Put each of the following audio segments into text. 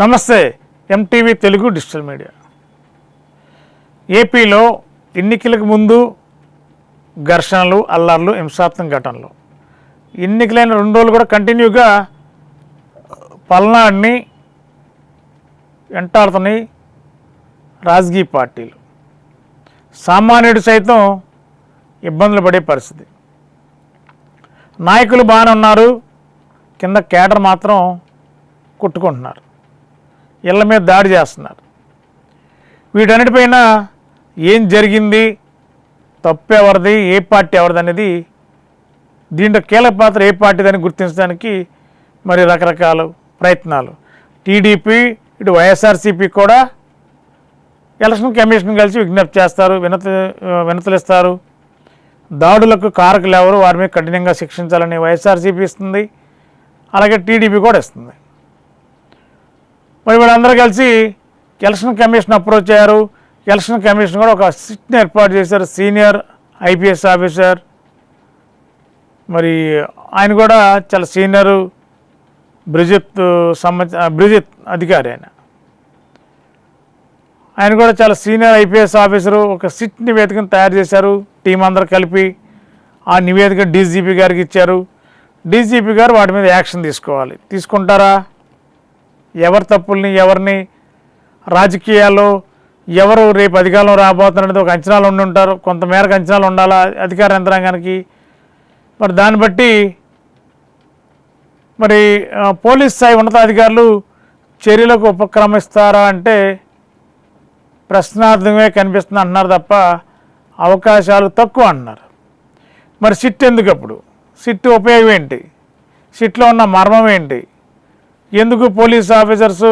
నమస్తే MTV Telugu digital media. ఏపీలో ఎన్నికలకు ముందు ఘర్షణలు అల్లర్లు హింసాత్మక ఘటనలు. ఎన్నికలైన రెండు రోజులు కూడా కంటిన్యూగా పల్నాడుని వెంటాడుతున్నాయి రాజకీయ పార్టీలు. సామాన్యుడు సైతం ఇబ్బందులు పడే పరిస్థితి. నాయకులు బాగానే ఉన్నారు కింద కేడర్ మాత్రం కొట్టుకుంటున్నారు. ఇళ్ళ మీద దాడి చేస్తున్నారు. వీటన్నిటిపైన ఏం జరిగింది తప్పు ఎవరిది ఏ పార్టీ ఎవరిది అనేది దీంట్లో కీలక పాత్ర ఏ పార్టీదని గుర్తించడానికి మరి రకరకాల ప్రయత్నాలు. టీడీపీ ఇటు వైఎస్ఆర్సీపీ కూడా ఎలక్షన్ కమిషన్ కలిసి విజ్ఞప్తి చేస్తారు వినత వినతులు ఇస్తారు దాడులకు కారకులు ఎవరు? వారి మీద కఠినంగా శిక్షించాలని వైఎస్ఆర్సీపీ ఇస్తుంది. అలాగే టీడీపీ కూడా ఇస్తుంది. మరి వీళ్ళందరూ కలిసి ఎలక్షన్ కమిషన్ అప్రోచ్ అయ్యారు. ఎలక్షన్ కమిషన్ కూడా ఒక సిట్ని ఏర్పాటు చేశారు. సీనియర్ ఐపీఎస్ ఆఫీసర్ మరి ఆయన కూడా చాలా సీనియరు బ్రిజిత్ సంబంధ బ్రిజిత్ అధికారి ఆయన. ఆయన కూడా చాలా సీనియర్ ఐపీఎస్ ఆఫీసరు. ఒక సిట్ నివేదికను తయారు చేశారు. టీం అందరు కలిపి ఆ నివేదిక డీజీపీ గారికి ఇచ్చారు. డీజీపీ గారు వాటి మీద యాక్షన్ తీసుకోవాలి. తీసుకుంటారా? ఎవరి తప్పుల్ని ఎవరిని రాజకీయాలు ఎవరు రేపు అధికారంలో రాబోతున్నది ఒక అంచనాలు ఉండి ఉంటారు. కొంతమేరకు అంచనాలు ఉండాలా అధికార యంత్రాంగానికి? మరి దాన్ని బట్టి మరి పోలీస్ స్థాయి ఉన్నతాధికారులు చర్యలకు ఉపక్రమిస్తారా అంటే ప్రశ్నార్థమే కనిపిస్తుంది అంటున్నారు తప్ప అవకాశాలు తక్కువ అంటున్నారు మరి సిట్ ఎందుకు అప్పుడు? సిట్ ఉపయోగం ఏంటి? సిట్లో ఉన్న మర్మం ఏంటి? ఎందుకు పోలీస్ ఆఫీసర్స్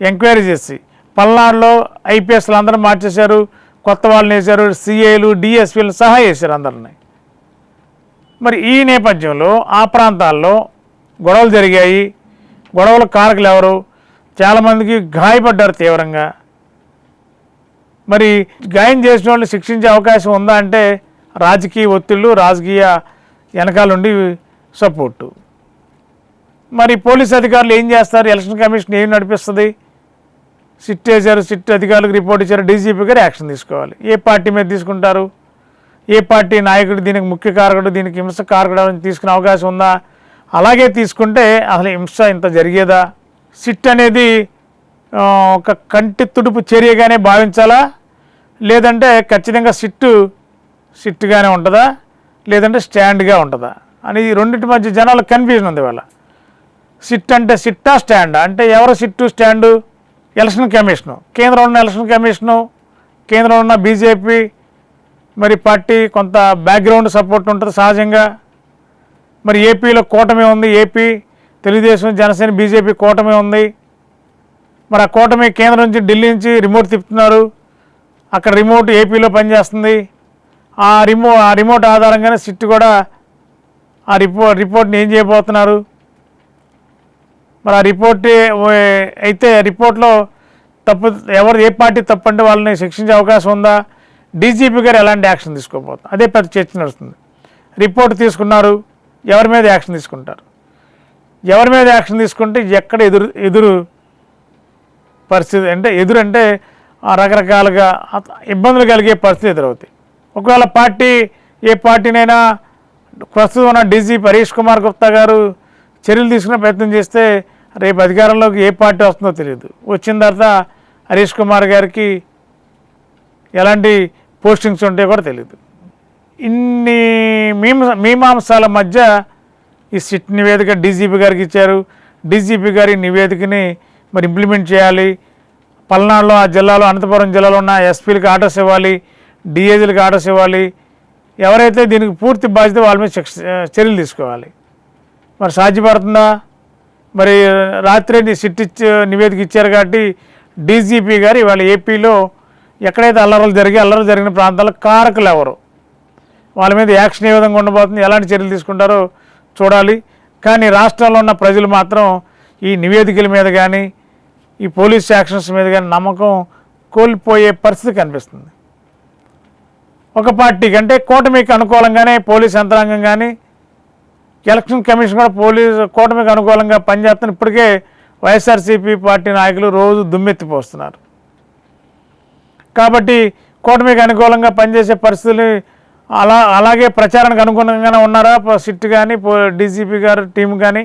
ఎంక్వైరీ చేసి? పల్నాడులో ఐపీఎస్లు అందరూ మార్చేశారు కొత్త వాళ్ళని వేశారు సిఏలు డిఎస్పీలు సహా వేశారు అందరిని. మరి ఈ నేపథ్యంలో ఆ ప్రాంతాల్లో గొడవలు జరిగాయి. గొడవల కారకులు ఎవరు? చాలామందికి గాయపడ్డారు తీవ్రంగా. మరి గాయం చేసిన వాళ్ళు శిక్షించే అవకాశం ఉందా అంటే రాజకీయ ఒత్తిళ్ళు రాజకీయ వెనకాలండి సపోర్టు. మరి పోలీస్ అధికారులు ఏం చేస్తారు? ఎలక్షన్ కమిషన్ ఏం నడిపిస్తుంది? సిట్ వేశారు సిట్ అధికారులకు రిపోర్ట్ ఇచ్చారు డీజీపీ గారు యాక్షన్ తీసుకోవాలి. ఏ పార్టీ మీద తీసుకుంటారు? ఏ పార్టీ నాయకుడు దీనికి ముఖ్య కారకుడు దీనికి హింస కారకుడు తీసుకునే అవకాశం ఉందా? అలాగే తీసుకుంటే అసలు హింస ఇంత జరిగేదా? సిట్ అనేది ఒక కంటి తుడుపు చర్యగానే భావించాలా? లేదంటే ఖచ్చితంగా సిట్టు సిట్టుగానే ఉంటుందా? లేదంటే స్టాండ్గా ఉంటుందా? అని ఈ రెండింటి మధ్య జనాలకు కన్ఫ్యూజన్ ఉంది వాళ్ళ సిట్ అంటే సిట్టా స్టాండ్? అంటే ఎవరు సిట్టు స్టాండు? Election commission. కేంద్రంలో ఉన్న ఎలక్షన్ కమిషను కేంద్రంలో ఉన్న బీజేపీ మరి పార్టీ కొంత బ్యాక్గ్రౌండ్ సపోర్ట్ ఉంటుంది సహజంగా. మరి ఏపీలో కూటమి ఉంది ఏపీ తెలుగుదేశం జనసేన బీజేపీ కూటమి ఉంది. మరి ఆ కూటమి కేంద్రం నుంచి ఢిల్లీ నుంచి రిమోట్ తిప్పుతున్నారు. అక్కడ రిమోట్ ఏపీలో పనిచేస్తుంది. ఆ రిమో ఆ రిమోట్ ఆధారంగానే సిట్ కూడా ఆ రిపో రిపోర్ట్ని ఏం చేయబోతున్నారు? మరి ఆ రిపోర్ట్ అయితే రిపోర్ట్లో తప్పు ఎవరు ఏ పార్టీ తప్పండి వాళ్ళని శిక్షించే అవకాశం ఉందా? డీజీపీ గారు ఎలాంటి యాక్షన్ తీసుకోబోతుంది అదే పెద్ద చర్చ నడుస్తుంది. రిపోర్ట్ తీసుకున్నారు ఎవరి మీద యాక్షన్ తీసుకుంటారు? ఎవరి మీద యాక్షన్ తీసుకుంటే ఎక్కడ ఎదురు ఎదురు పరిస్థితి అంటే ఎదురు అంటే రకరకాలుగా ఇబ్బందులు కలిగే పరిస్థితి ఎదురవుతాయి. ఒకవేళ పార్టీ ఏ పార్టీనైనా ప్రస్తుతం ఉన్న డీజీపీ హరీష్ కుమార్ గుప్తా గారు చర్యలు తీసుకునే ప్రయత్నం చేస్తే రేపు అధికారంలోకి ఏ పార్టీ వస్తుందో తెలియదు. వచ్చిన తర్వాత హరీష్ కుమార్ గారికి ఎలాంటి పోస్టింగ్స్ ఉంటాయో కూడా తెలియదు. ఇన్ని మీమ మీమాంసాల మధ్య ఈ సిట్ నివేదిక డీజీపీ గారికి ఇచ్చారు. డీజీపీ గారి నివేదికని మరి ఇంప్లిమెంట్ చేయాలి. పల్నాడులో ఆ జిల్లాలో అనంతపురం జిల్లాలో ఉన్న ఎస్పీలకు ఆర్డర్స్ ఇవ్వాలి. డిఏజీలకు ఆర్డర్స్ ఇవ్వాలి. ఎవరైతే దీనికి పూర్తి బాధ్యత వాళ్ళ మీద చర్యలు తీసుకోవాలి. మరి సాధ్యపడుతుందా? మరి రాత్రి సిట్ నివేదిక ఇచ్చారు కాబట్టి డీజీపీ గారు ఇవాళ ఏపీలో ఎక్కడైతే అల్లర్లు జరిగి అల్లర్లు జరిగిన ప్రాంతాల్లో కారకులు ఎవరు? వాళ్ళ మీద యాక్షన్ ఏ విధంగా ఉండబోతుంది? ఎలాంటి చర్యలు తీసుకుంటారో చూడాలి. కానీ రాష్ట్రంలో ఉన్న ప్రజలు మాత్రం ఈ నివేదికల మీద కానీ ఈ పోలీస్ యాక్షన్స్ మీద కానీ నమ్మకం కోల్పోయే పరిస్థితి కనిపిస్తుంది. ఒక పార్టీకి అంటే కూటమికి అనుకూలంగానే పోలీస్ యంత్రాంగం కానీ ఎలక్షన్ కమిషన్ కూడా పోలీస్ కూటమికి అనుకూలంగా పనిచేస్తున్న ఇప్పటికే వైఎస్ఆర్సీపీ పార్టీ నాయకులు రోజు దుమ్మెత్తిపోస్తున్నారు. కాబట్టి కూటమికి అనుకూలంగా పనిచేసే పరిస్థితులు అలా అలాగే ప్రచారానికి అనుగుణంగానే ఉన్నారా? సిట్ కానీ డీజీపీ గారు టీం కానీ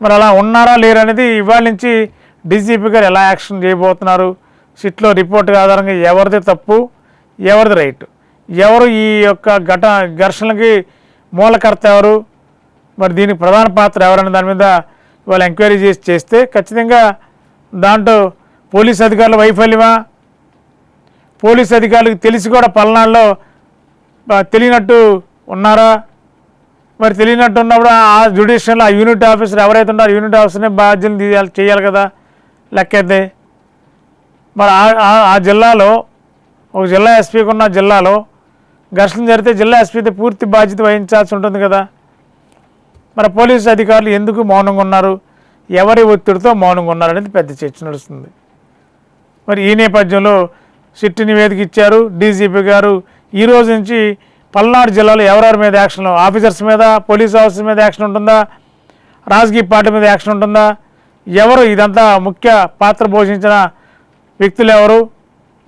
మరి అలా ఉన్నారా లేరు అనేది ఇవాళ నుంచి డీజీపీ గారు ఎలా యాక్షన్ చేయబోతున్నారు? సిట్లో రిపోర్ట్ ఆధారంగా ఎవరిది తప్పు? ఎవరిది రైట్? ఎవరు ఈ యొక్క ఘట ఘర్షణలకి మూలకర్త ఎవరు? మరి దీనికి ప్రధాన పాత్ర ఎవరన్న దాని మీద వాళ్ళు ఎంక్వైరీ చేసి చేస్తే ఖచ్చితంగా దాంట్లో పోలీస్ అధికారుల వైఫల్యమా? పోలీస్ అధికారులకు తెలిసి కూడా పల్నాడులో తెలియనట్టు ఉన్నారా? మరి తెలియనట్టు ఉన్నప్పుడు ఆ జ్యుడిషియల్ ఆ యూనిట్ ఆఫీసర్ ఎవరైతే ఉన్నారో యూనిట్ ఆఫీసర్నే బాధ్యతలు తీయాలి చేయాలి కదా? లెక్కైతే మరి ఆ- ఆ- ఆ జిల్లాలో ఒక జిల్లా ఎస్పీకి ఉన్న జిల్లాలో ఘర్షణ జరిగితే జిల్లా ఎస్పీతో పూర్తి బాధ్యత వహించాల్సి ఉంటుంది కదా. మరి పోలీసు అధికారులు ఎందుకు మౌనంగా ఉన్నారు? ఎవరి ఒత్తిడితో మౌనంగా ఉన్నారనేది పెద్ద చర్చ నడుస్తుంది. మరి ఈ నేపథ్యంలో సిట్టి నివేదిక ఇచ్చారు. డీజీపీ గారు ఈ రోజు నుంచి పల్నాడు జిల్లాలో ఎవరెవరి మీద యాక్షన్ ఆఫీసర్స్ మీద పోలీస్ ఆఫీసర్ మీద యాక్షన్ ఉంటుందా? రాజకీయ పార్టీ మీద యాక్షన్ ఉంటుందా? ఎవరు ఇదంతా ముఖ్య పాత్ర పోషించిన వ్యక్తులు ఎవరు?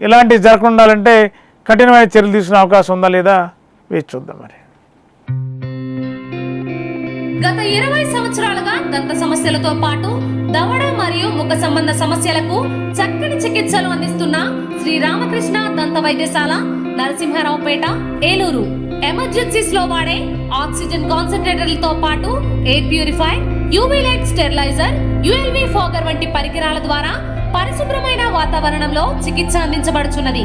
ఇలాంటివి జరగకుండా ఉండాలంటే కఠినమైన చర్యలు తీసుకునే అవకాశం ఉందా లేదా వేచి చూద్దాం మరి. గత ఇరవై సంవత్సరాలుగా దంత సమస్యలతో పాటు దవడ మరియు ముఖ సంబంధ సమస్యలకు చక్కని చికిత్సలు అందిస్తున్న శ్రీ రామకృష్ణ దంత వైద్యశాల నరసింహారావుపేట ఏలూరు. ఎమర్జెన్సీస్లో వాడే ఆక్సిజన్ కాన్సన్ట్రేటర్లతో పాటు air purify UV light steriliser ULV fogger వంటి పరికరాల ద్వారా పరిశుభ్రమైన వాతావరణంలో చికిత్స అందించబడుచున్నది.